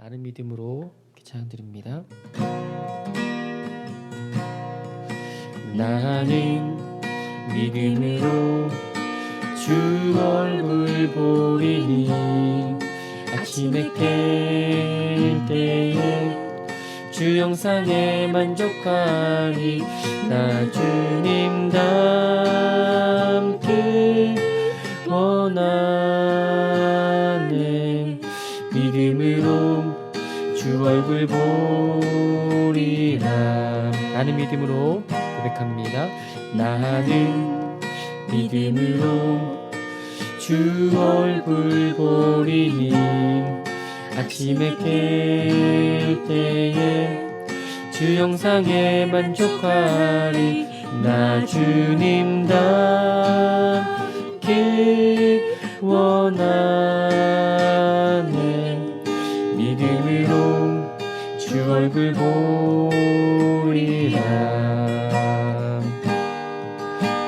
나는 믿음으로 찬양드립니다. 나는 믿음으로 주 얼굴 보리니 아침에 깰 때에 주 영상에 만족하니 나 주님 닮길 원하 주 얼굴 보리라. 나는 믿음으로 고백합니다. 나는 믿음으로 주 얼굴 보리니 아침에 깰 때에 주 영상에 만족하리. 나 주님 닮 보리라.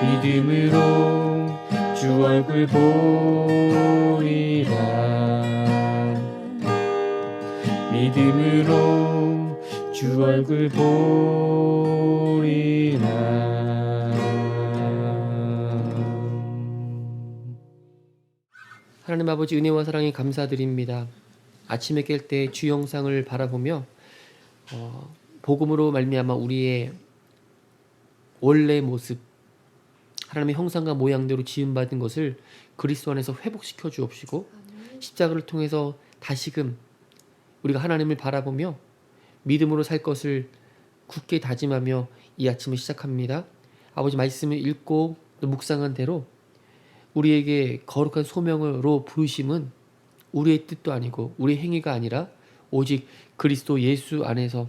믿음으로 주 얼굴 보리라. 믿음으로 주 얼굴 보리라. 하나님 아버지 은혜와 사랑에 감사드립니다. 아침에 깰 때 주 영상을 바라보며 어, 복음으로 말미암아 우리의 원래 모습 하나님의 형상과 모양대로 지음 받은 것을 그리스도 안에서 회복시켜 주옵시고 십자가를 통해서 다시금 우리가 하나님을 바라보며 믿음으로 살 것을 굳게 다짐하며 이 아침을 시작합니다. 아버지 말씀을 읽고 또 묵상한 대로 우리에게 거룩한 소명으로 부르심은 우리의 뜻도 아니고 우리의 행위가 아니라 오직 그리스도 예수 안에서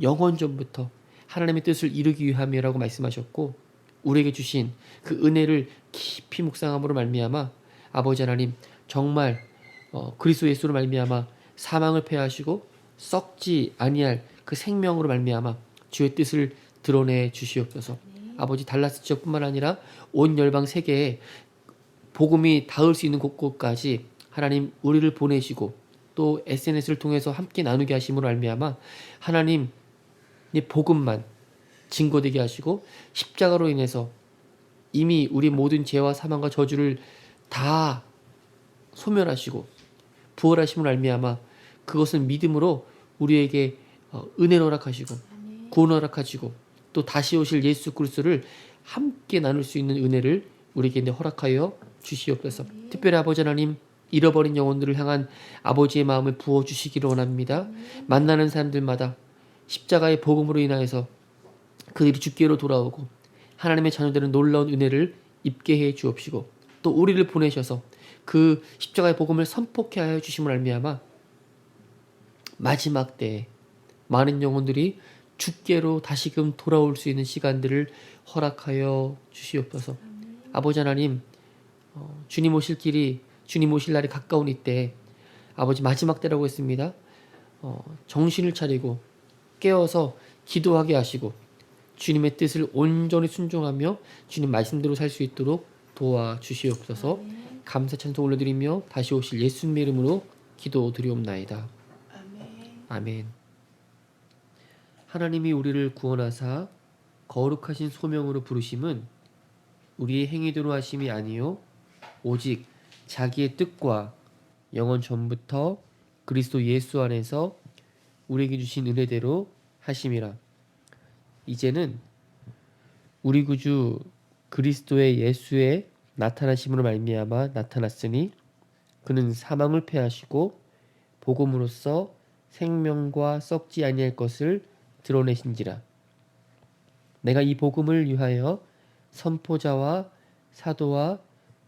영원 전부터 하나님의 뜻을 이루기 위함이라고 말씀하셨고 우리에게 주신 그 은혜를 깊이 묵상함으로 말미암아 아버지 하나님 정말 어, 그리스도 예수로 말미암아 사망을 패하시고 썩지 아니할 그 생명으로 말미암아 주의 뜻을 드러내 주시옵소서. 아버지 달라스 지역뿐만 아니라 온 열방 세계에 복음이 닿을 수 있는 곳곳까지 하나님 우리를 보내시고 또 SNS를 통해서 함께 나누게 하심으로 알미암아 하나님의 복음만 증거되게 하시고 십자가로 인해서 이미 우리 모든 죄와 사망과 저주를 다 소멸하시고 부활하심을 알미암아 그것을 믿음으로 우리에게 어, 은혜를 허락하시고 구원 허락하시고 또 다시 오실 예수 그리스도를 함께 나눌 수 있는 은혜를 우리에게 허락하여 주시옵소서. 특별히 아버지 하나님 잃어버린 영혼들을 향한 아버지의 마음을 부어 주시기를 원합니다. 만나는 사람들마다 십자가의 복음으로 인하여서 그들이 주께로 돌아오고 하나님의 자녀들은 놀라운 은혜를 입게 해 주옵시고 또 우리를 보내셔서 그 십자가의 복음을 선포케 하여 주심을 알미암아 마지막 때에 많은 영혼들이 주께로 다시금 돌아올 수 있는 시간들을 허락하여 주시옵소서. 아버지 하나님, 어, 주님 오실 길이 주님 오실 날이 가까운 이때 아버지 마지막 때라고 했습니다. 어, 정신을 차리고 깨어서 기도하게 하시고 주님의 뜻을 온전히 순종하며 주님 말씀대로 살 수 있도록 도와 주시옵소서. 감사 찬송 올려드리며 다시 오실 예수님의 이름으로 기도드리옵나이다. 아멘. 하나님이 우리를 구원하사 거룩하신 소명으로 부르심은 우리의 행위대로 하심이 아니요 오직 자기의 뜻과 영원 전부터 그리스도 예수 안에서 우리에게 주신 은혜대로 하심이라. 이제는 우리 구주 그리스도의 예수의 나타나심으로 말미암아 나타났으니 그는 사망을 패하시고 복음으로써 생명과 썩지 아니할 것을 드러내신지라. 내가 이 복음을 위하여 선포자와 사도와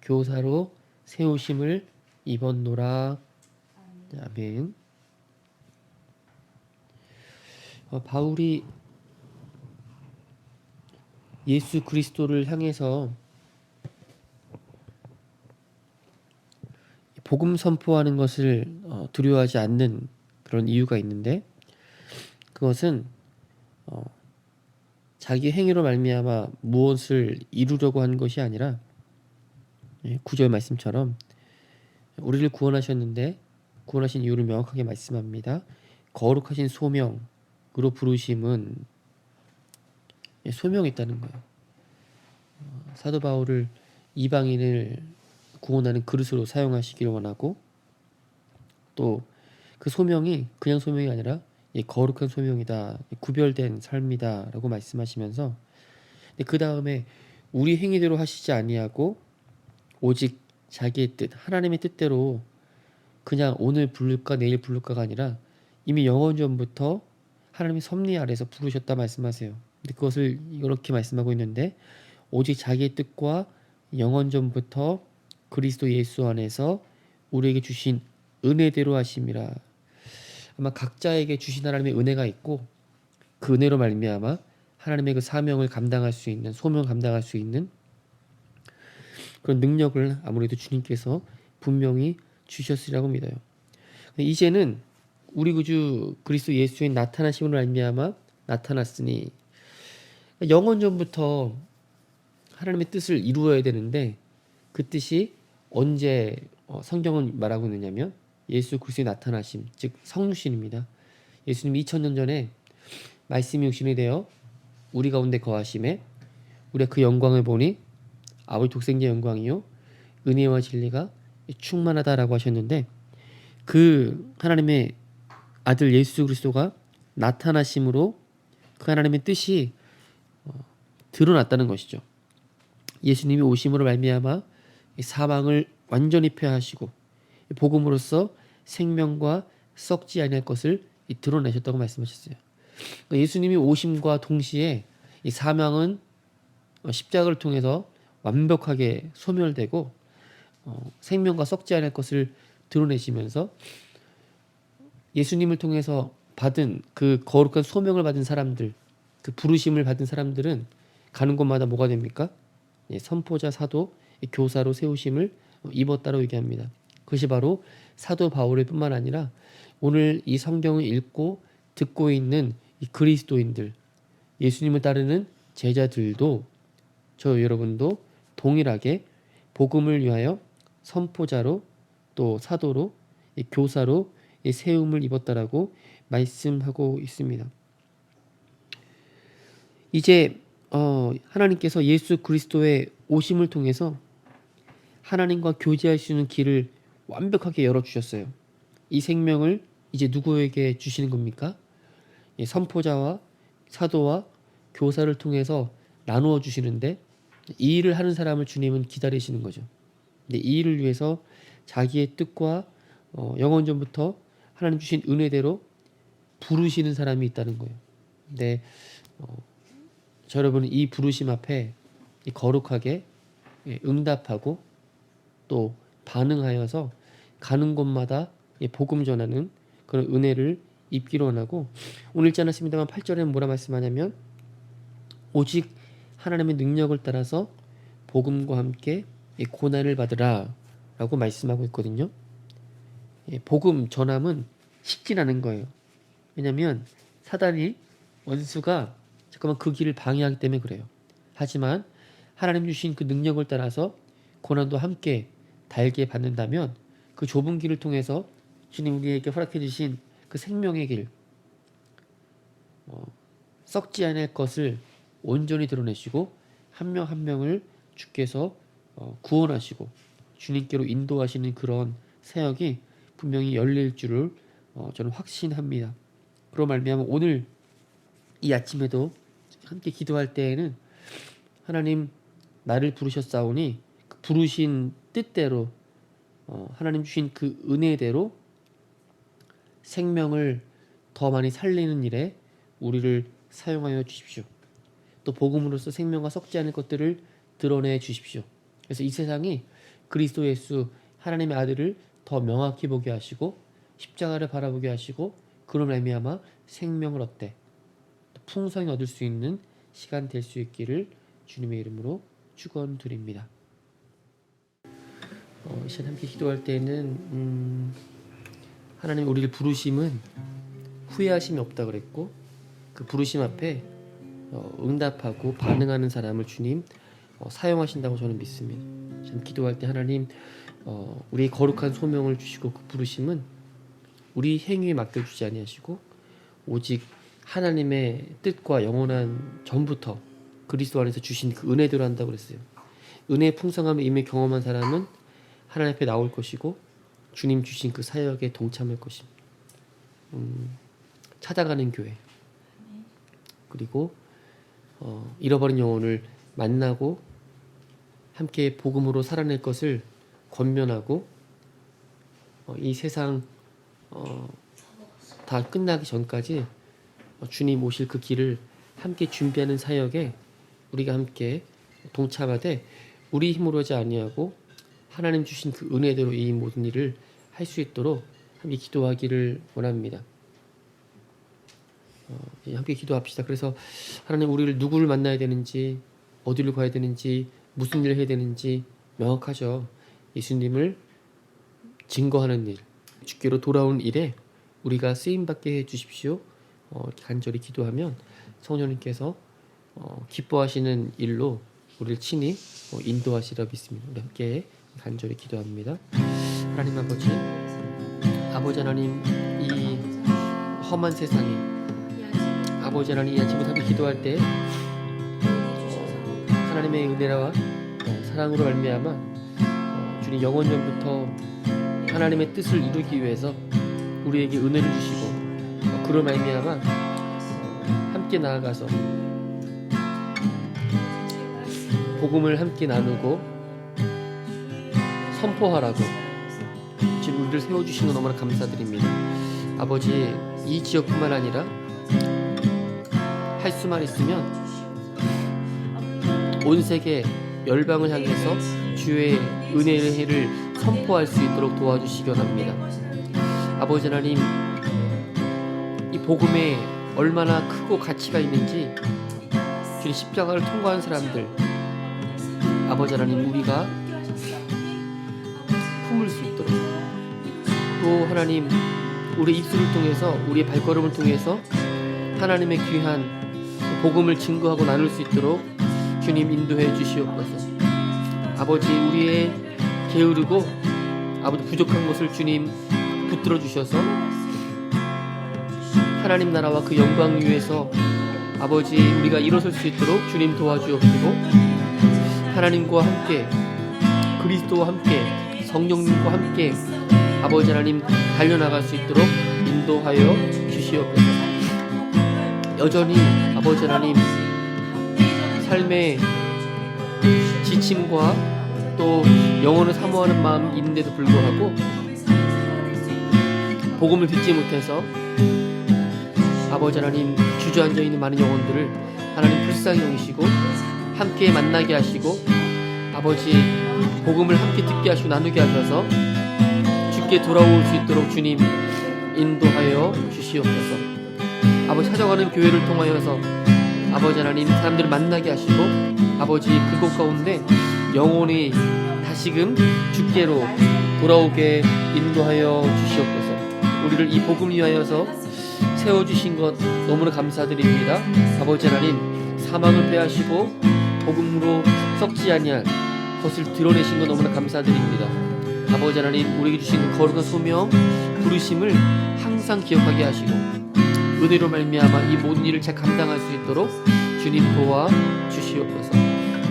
교사로 세우심을 입었노라. 아멘. 어, 바울이 예수 그리스도를 향해서 복음 선포하는 것을 어, 두려워하지 않는 그런 이유가 있는데 그것은 어, 자기 행위로 말미암아 무엇을 이루려고 하는 것이 아니라 예, 구절 말씀처럼 우리를 구원하셨는데 구원하신 이유를 명확하게 말씀합니다. 거룩하신 소명으로 부르심은 예, 소명이 있다는 거예요. 어, 사도 바울을 이방인을 구원하는 그릇으로 사용하시기를 원하고 또 그 소명이 그냥 소명이 아니라 예, 거룩한 소명이다, 구별된 삶이다라고 말씀하시면서 그 다음에 우리 행위대로 하시지 아니하고 오직 자기의 뜻, 하나님의 뜻대로 그냥 오늘 부를까 내일 부를까가 아니라 이미 영원 전부터 하나님의 섭리 아래서 부르셨다 말씀하세요. 근데 그것을 이렇게 말씀하고 있는데 오직 자기의 뜻과 영원 전부터 그리스도 예수 안에서 우리에게 주신 은혜대로 하심이라. 아마 각자에게 주신 하나님의 은혜가 있고 그 은혜로 말미암아 하나님의 그 사명을 감당할 수 있는 소명 감당할 수 있는 그런 능력을 아무래도 주님께서 분명히 주셨으리라고 믿어요. 이제는 우리 구주 그리스도 예수의 나타나심으로 말미암아 나타났으니 영원 전부터 하나님의 뜻을 이루어야 되는데 그 뜻이 언제 어, 성경은 말하고 있느냐면 예수 그리스도의 나타나심 즉 성육신입니다. 예수님 2000년 전에 말씀이 육신이 되어 우리 가운데 거하심에 우리가 그 영광을 보니 아버지 독생자 영광이요 은혜와 진리가 충만하다라고 하셨는데 그 하나님의 아들 예수 그리스도가 나타나심으로 그 하나님의 뜻이 어, 드러났다는 것이죠. 예수님이 오심으로 말미암아 사망을 완전히 폐하시고 복음으로써 생명과 썩지 아니할 것을 드러내셨다고 말씀하셨어요. 그러니까 예수님이 오심과 동시에 이 사망은 십자가를 통해서 완벽하게 소멸되고 어, 생명과 썩지 않을 것을 드러내시면서 예수님을 통해서 받은 그 거룩한 소명을 받은 사람들, 그 부르심을 받은 사람들은 가는 곳마다 뭐가 됩니까? 예, 선포자, 사도, 교사로 세우심을 입었다고 얘기합니다. 그것이 바로 사도 바울의 뿐만 아니라 오늘 이 성경을 읽고 듣고 있는 이 그리스도인들, 예수님을 따르는 제자들도 저 여러분도 동일하게 복음을 위하여 선포자로 또 사도로 교사로 세움을 입었다라고 말씀하고 있습니다. 이제 어, 하나님께서 예수 그리스도의 오심을 통해서 하나님과 교제할 수 있는 길을 완벽하게 열어 주셨어요. 이 생명을 이제 누구에게 주시는 겁니까? 예, 선포자와 사도와 교사를 통해서 나누어 주시는데 이 일을 하는 사람을 주님은 기다리시는 거죠. 근데 이 일을 위해서 자기의 뜻과 어, 영원 전부터 하나님 주신 은혜대로 부르시는 사람이 있다는 거예요. 근데 어, 저 여러분은 이 부르심 앞에 거룩하게 예, 응답하고 또 반응하여서 가는 곳마다 복음 전하는 그런 은혜를 입기로 원하고 오늘 읽지 않았습니다만 8절에는 뭐라 말씀하냐면 오직 하나님의 능력을 따라서 복음과 함께 고난을 받으라 라고 말씀하고 있거든요. 복음 전함은 쉽진 않은 거예요. 왜냐하면 사단이 원수가 잠깐만 그 길을 방해하기 때문에 그래요. 하지만 하나님 주신 그 능력을 따라서 고난도 함께 달게 받는다면 그 좁은 길을 통해서 주님 우리에게 허락해 주신 그 생명의 길 어, 썩지 않을 것을 온전히 드러내시고 한 명한 명을 주께서 어, 구원하시고 주님께로 인도하시는 그런 사역이 분명히 열릴 줄을 어, 저는 확신합니다. 그로 말미암아 오늘 이 아침에도 함께 기도할 때에는 하나님 나를 부르셨사오니 그 부르신 뜻대로 어, 하나님 주신 그 은혜대로 생명을 더 많이 살리는 일에 우리를 사용하여 주십시오. 또 복음으로서 생명과 썩지 않을 것들을 드러내 주십시오. 그래서 이 세상이 그리스도 예수 하나님의 아들을 더 명확히 보게 하시고 십자가를 바라보게 하시고 그런 의미아마 생명을 얻되 풍성히 얻을 수 있는 시간 될 수 있기를 주님의 이름으로 축원드립니다. 어, 시간 함께 기도할 때는 음, 하나님 우리를 부르심은 후회하심이 없다 그랬고 그 부르심 앞에 어, 응답하고 반응하는 사람을 주님 어, 사용하신다고 저는 믿습니다. 저는 기도할 때 하나님 어, 우리 거룩한 소명을 주시고 그 부르심은 우리 행위에 맡겨주지 아니하시고 오직 하나님의 뜻과 영원한 전부터 그리스도 안에서 주신 그 은혜대로 한다고 그랬어요. 은혜의 풍성함을 이미 경험한 사람은 하나님 앞에 나올 것이고 주님 주신 그 사역에 동참할 것입니다. 음, 찾아가는 교회 그리고 어, 잃어버린 영혼을 만나고 함께 복음으로 살아낼 것을 권면하고 어, 이 세상 어, 다 끝나기 전까지 어, 주님 오실 그 길을 함께 준비하는 사역에 우리가 함께 동참하되 우리 힘으로 하지 아니하고 하나님 주신 그 은혜대로 이 모든 일을 할 수 있도록 함께 기도하기를 원합니다. 어, 예, 함께 기도합시다. 그래서 하나님 우리를 누구를 만나야 되는지 어디를 가야 되는지 무슨 일을 해야 되는지 명확하죠. 예수님을 증거하는 일, 주께로 돌아온 일에 우리가 쓰임 받게 해 주십시오. 어, 간절히 기도하면 성령님께서 어, 기뻐하시는 일로 우리를 친히 어, 인도하시라 믿습니다. 우리 함께 간절히 기도합니다. 하나님 아버지, 아버지 하나님 이 험한 세상에 아버지 하나님 이 아침에 함께 기도할 때 어, 하나님의 은혜와 어, 사랑으로 말미암아 어, 주님 영원전부터 하나님의 뜻을 이루기 위해서 우리에게 은혜를 주시고 어, 그로 말미암아 어, 함께 나아가서 복음을 함께 나누고 선포하라고 지금 우리를 세워주신 거 너무나 감사드립니다. 아버지 이 지역뿐만 아니라 할 수만 있으면 온 세계 열방을 향해서 주의 은혜를 선포할 수 있도록 도와주시기 원합니다. 아버지 하나님 이 복음에 얼마나 크고 가치가 있는지 주님 십자가를 통과한 사람들 아버지 하나님 우리가 품을 수 있도록 또 하나님 우리 입술을 통해서 우리의 발걸음을 통해서 하나님의 귀한 복음을 증거하고 나눌 수 있도록 주님 인도해 주시옵소서. 아버지 우리의 게으르고 아버지 부족한 것을 주님 붙들어 주셔서 하나님 나라와 그 영광 위에서 아버지 우리가 일어설 수 있도록 주님 도와주옵시고 하나님과 함께 그리스도와 함께 성령님과 함께 아버지 하나님 달려나갈 수 있도록 인도하여 주시옵소서 여전히 아버지 하나님 삶의 지침과 또 영혼을 사모하는 마음이 있는데도 불구하고 복음을 듣지 못해서 아버지 하나님 주저앉아 있는 많은 영혼들을 하나님 불쌍히 여기시고 함께 만나게 하시고 아버지 복음을 함께 듣게 하시고 나누게 하셔서 주께 돌아올 수 있도록 주님 인도하여 주시옵소서 아버지 찾아가는 교회를 통하여서 아버지 하나님 사람들을 만나게 하시고 아버지 그곳 가운데 영혼이 다시금 주께로 돌아오게 인도하여 주시옵소서. 우리를 이 복음 위하여서 세워주신 것 너무나 감사드립니다. 아버지 하나님 사망을 패하시고 복음으로 썩지 아니할 것을 드러내신 것 너무나 감사드립니다. 아버지 하나님 우리에게 주신 그 거룩한 소명 부르심을 항상 기억하게 하시고 은혜로 말미암아 이 모든 일을 잘 감당할 수 있도록 주님 도와 주시옵소서.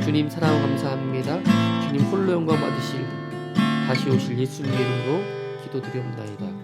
주님 사랑 감사합니다. 주님 홀로 영광 받으실 다시 오실 예수님의 이름으로 기도드리옵나이다.